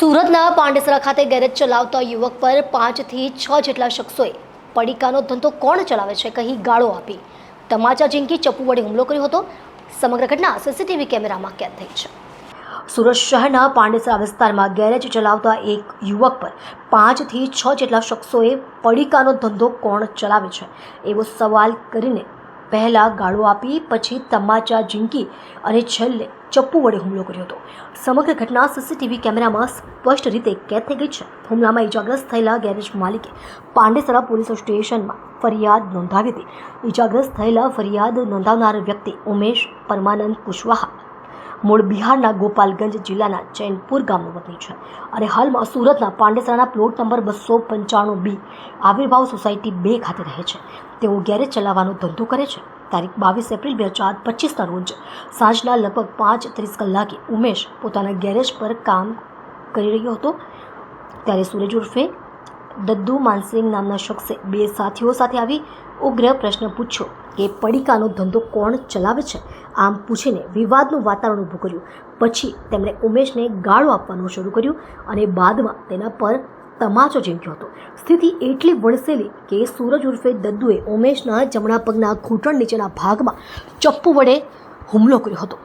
સુરતના પાંડેસરા ખાતે ગેરેજ ચલાવતા યુવક પર પાંચથી છ જેટલા શખ્સોએ પડીકાનો ધંધો કોણ ચલાવે છે કહી ગાળો આપી. તમાચા ઝીંકી ચપ્પુ વડે હુમલો કર્યો હતો. સમગ્ર ઘટના સીસીટીવી કેમેરામાં કેદ થઈ છે. સુરત શહેરના પાંડેસરા વિસ્તારમાં ગેરેજ ચલાવતા એક યુવક પર પાંચથી છ જેટલા શખ્સોએ પડીકાનો ધંધો કોણ ચલાવે છે? એવો સવાલ કરીને પહેલાં ગાળો આપી, પછી તમાચા ઝીંકી અને છેલ્લે ચપ્પુ વડે હુમલો કર્યો હતો. સમગ્ર ઘટના સીસીટીવી કેમેરામાં સ્પષ્ટ રીતે કેદ થઈ ગઈ છે. હુમલામાં ઇજાગ્રસ્ત થયેલા ગેરેજ માલિકે પાંડેસરા પોલીસ સ્ટેશનમાં ફરિયાદ નોંધાવી હતી. ઇજાગ્રસ્ત થયેલા ફરિયાદ નોંધાવનાર વ્યક્તિ ઉમેશ પરમાનંદ કુશવાહા મૂળ બિહારના ગોપાલગંજ જિલ્લાના ચૈનપુર ગામનો વતની છે. અને હાલમાં સુરતના પાંડેસરાના પ્લોટ નંબર બસો પંચાણું બી આવિર્ભાવ સોસાયટી બે ખાતે રહે છે. તેઓ ગેરેજ ચલાવવાનો ધંધો કરે છે. તારીખ બાવીસ એપ્રિલ બે હજાર પચીસના રોજ સાંજના લગભગ પાંચ ત્રીસ કલાકે ઉમેશ પોતાના ગેરેજ પર કામ કરી રહ્યો હતો. ત્યારે સૂરજ ઉર્ફે દદ્દુ માનસિંગ નામના શખ્સે બે સાથીઓ સાથે આવી ઉગ્ર પ્રશ્ન પૂછ્યો કે પડીકાનો ધંધો કોણ ચલાવે છે? આમ પૂછીને વિવાદનું વાતાવરણ ઊભું કર્યું. પછી તેમણે ઉમેશને ગાળો આપવાનું શરૂ કર્યું અને બાદમાં તેના પર તમાચો ઝીંક્યો હતો. સ્થિતિ એટલી વણસેલી કે સૂરજ ઉર્ફે દદ્દુએ ઉમેશના જમણા પગના ઘૂંટણ નીચેના ભાગમાં ચપ્પુ વડે હુમલો કર્યો હતો.